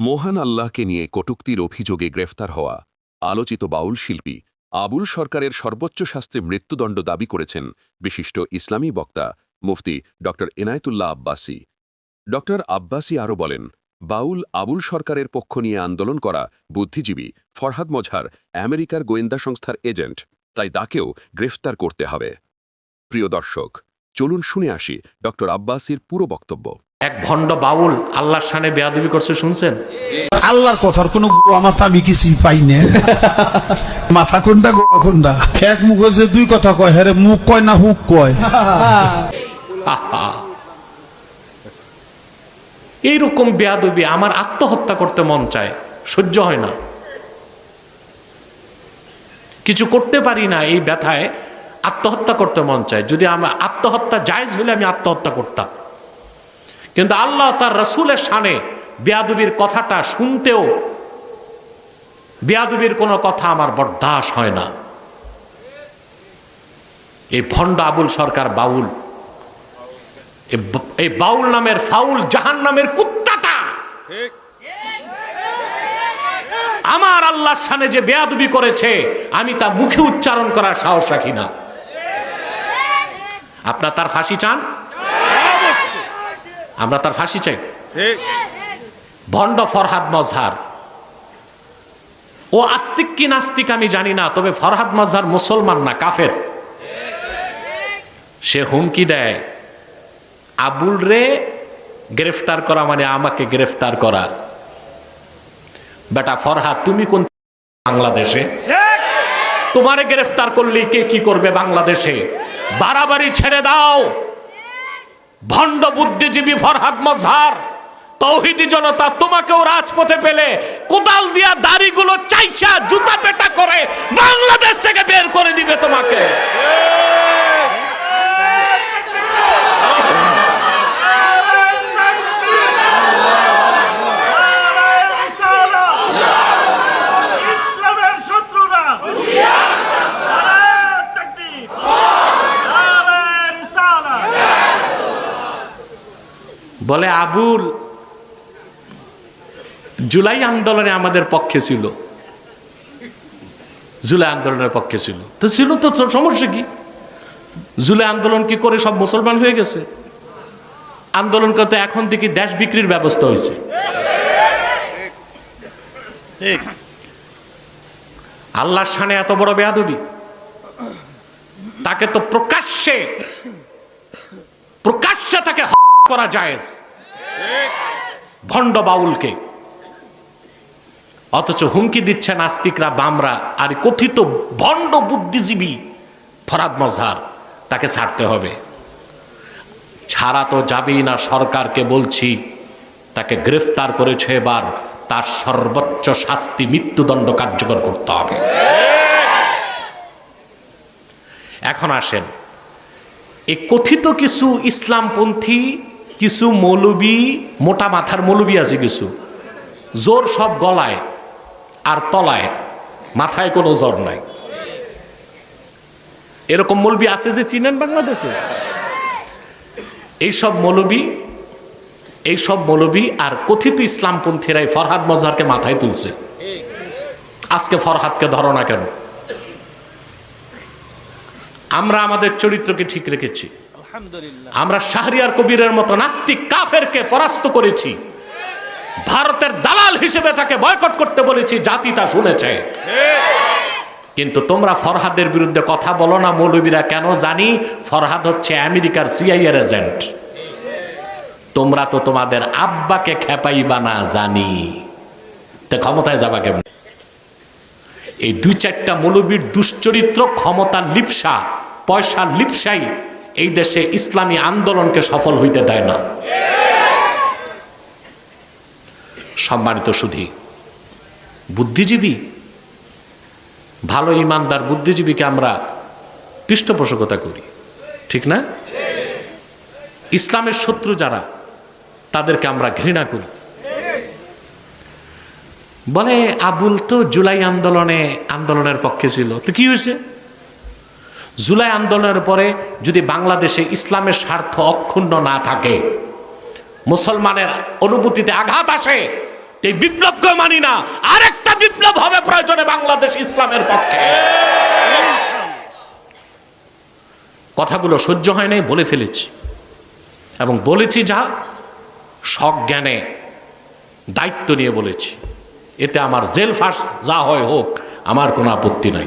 মোহান আল্লাহকে নিয়ে কটুক্তির অভিযোগে গ্রেফতার হওয়া আলোচিত বাউল শিল্পী আবুল সরকারের সর্বোচ্চ শাস্ত্রে মৃত্যুদণ্ড দাবি করেছেন বিশিষ্ট ইসলামী বক্তা মুফতি ড. এনায়তুল্লাহ আব্বাসী। ড. আব্বাসী আরও বলেন, বাউল আবুল সরকারের পক্ষ নিয়ে আন্দোলন করা বুদ্ধিজীবী ফরহাদ মজহার আমেরিকার গোয়েন্দা সংস্থার এজেন্ট, তাই তাকেও গ্রেফতার করতে হবে। প্রিয় দর্শক, চলুন শুনে আসি ড. আব্বাসীর পুরো বক্তব্য। এক ভণ্ড বাউল আল্লাহর সানে বেয়াদবি করছে শুনছেন? আল্লাহর কথার কোনো গোয়া মাথা আমি কিছুই পাই না। মাথা কোনটা গোয়া কোনটা? এক মুখে যে দুই কথা কয় হ্যাঁ মুখ কয় না হুক কয়। এইরকম বেয়াদবি আমার আত্মহত্যা করতে মন চায় সহ্য হয় না। কিছু করতে পারি না এই ব্যথায় আত্মহত্যা করতে মন চায়। যদি আমার আত্মহত্যা জায়জ হলে আমি আত্মহত্যা করতাম। কিন্তু আল্লাহ তার রসুলের সানে বেয়াদবির কথাটা শুনতেও বেয়াদবির কোনো কথা আমার বরদাস হয় না। এই ভণ্ড আবুল সরকার বাউল এই বাউল নামের ফাউল জাহান নামের কুত্তাটা আমার আল্লাহর সানে যে বেয়াদুবি করেছে আমি তা মুখে উচ্চারণ করার সাহস রাখি না। আপনার তার ফাঁসি চান? আমরা তার ফাঁসি চাই। ভণ্ড ফরহাদ মজহার। ও আস্তিক কি নাস্তিক আমি জানি না তবে ফরহাদ মজহার মুসলমান না কাফের। সে হুমকি দেয় আবুল রে গ্রেফতার করা মানে আমাকে গ্রেফতার করা। বেটা ফরহাদ তুমি কোন বাংলাদেশে? তোমারে গ্রেফতার করলে কে কি করবে বাংলাদেশে? বাড়াবাড়ি ছেড়ে দাও। ভণ্ড বুদ্ধিজীবী ফরহাদ মজহার, তৌহিদি জনতা, তোমাকেও রাজপথে পেলে কোদাল দিয়া দাড়িগুলো চাইছা জুতা পেটা করে বাংলাদেশ থেকে বের করে দিবে তোমাকে। বলে, আবুল, জুলাই আন্দোলনে আমাদের পক্ষে ছিল। জুলাই আন্দোলনের পক্ষে ছিল। তো ছিল তো সমস্যা কি? জুলাই আন্দোলন কি করে সব মুসলমান হয়ে গেছে? আন্দোলন করতে এখন থেকে দেশ বিক্রির ব্যবস্থা হয়েছে। আল্লাহর সানে এত বড় বেয়াদবি। তাকে তো প্রকাশ্যে প্রকাশ্যে তাকে করা যায় ভণ্ড বাউলকে। অথচ হুমকি দিচ্ছে নাস্তিকরা, বামরা, আর কথিত ভণ্ড বুদ্ধিজীবী ফরাদ মজহার, তাকে ছাড়তে হবে। ছাড়া তো যাবেই না সরকারকে বলছি, তাকে গ্রেফতার করেছে এবার, তার সর্বোচ্চ শাস্তি মৃত্যুদণ্ড কার্যকর করতে হবে। এখন আসেন এই কথিত কিছু ইসলামপন্থী কিছু মৌলবি, মোটা মাথার মৌলবী আছে কিছু। জোর সব গলায় আর তলায়, মাথায় কোনো জ্বর নাই। এরকম মৌলবি আছে যে চিনেন বাংলাদেশে? এইসব মৌলবি এইসব মৌলবি আর কথিত ইসলামপন্থীরাই ফরহাদ মজারকে মাথায় তুলছে। আজকে ফরহাদকে ধরো না কেন? আমরা আমাদের চরিত্রকে ঠিক রেখেছি। আমরা শাহরিয়ার কবিরের মতো নাস্তিক কাফেরকে পরাস্ত করেছি। ভারতের দালাল হিসেবে তাকে বয়কট করতে বলেছি, জাতি তা শুনেছে। কিন্তু তোমরা ফরহাদের বিরুদ্ধে কথা বলো না, মৌলবীরা, কেন জানি? ফরহাদ হচ্ছে আমেরিকার সিআইএর এজেন্ট তোমরা তো তোমাদের আব্বাকে খেপাইবা না, জানি। তে ক্ষমতায় যাবা কেমন? এই দুই চারটা মৌলবীর দুশ্চরিত্র ক্ষমতার লিপসা, পয়সার লিপসাই এই দেশে ইসলামী আন্দোলনকে সফল হইতে দেয় না। সম্মানিত সুধী, বুদ্ধিজীবী, ভালো ইমানদার বুদ্ধিজীবীকে আমরা পৃষ্ঠপোষকতা করি, ঠিক না? ইসলামের শত্রু যারা, তাদেরকে আমরা ঘৃণা করি। বলে আবুল তো জুলাই আন্দোলনে, আন্দোলনের পক্ষে ছিল। তো কি হয়েছে? জুলাই আন্দোলনের পরে যদি বাংলাদেশে ইসলামের স্বার্থ অক্ষুণ্ণ না থাকে, মুসলমানের অনুভূতিতে আঘাত আসে, এই বিপ্লবকে মানি না। আরেকটা বিপ্লব হবে প্রয়োজনে বাংলাদেশ ইসলামের পক্ষে। কথাগুলো সহ্য হয় নাই, বলে ফেলেছি। এবং বলেছি যা সজ্ঞানে দায়িত্ব নিয়ে বলেছি। এতে আমার জেল ফাঁস যা হয় হোক, আমার কোনো আপত্তি নাই।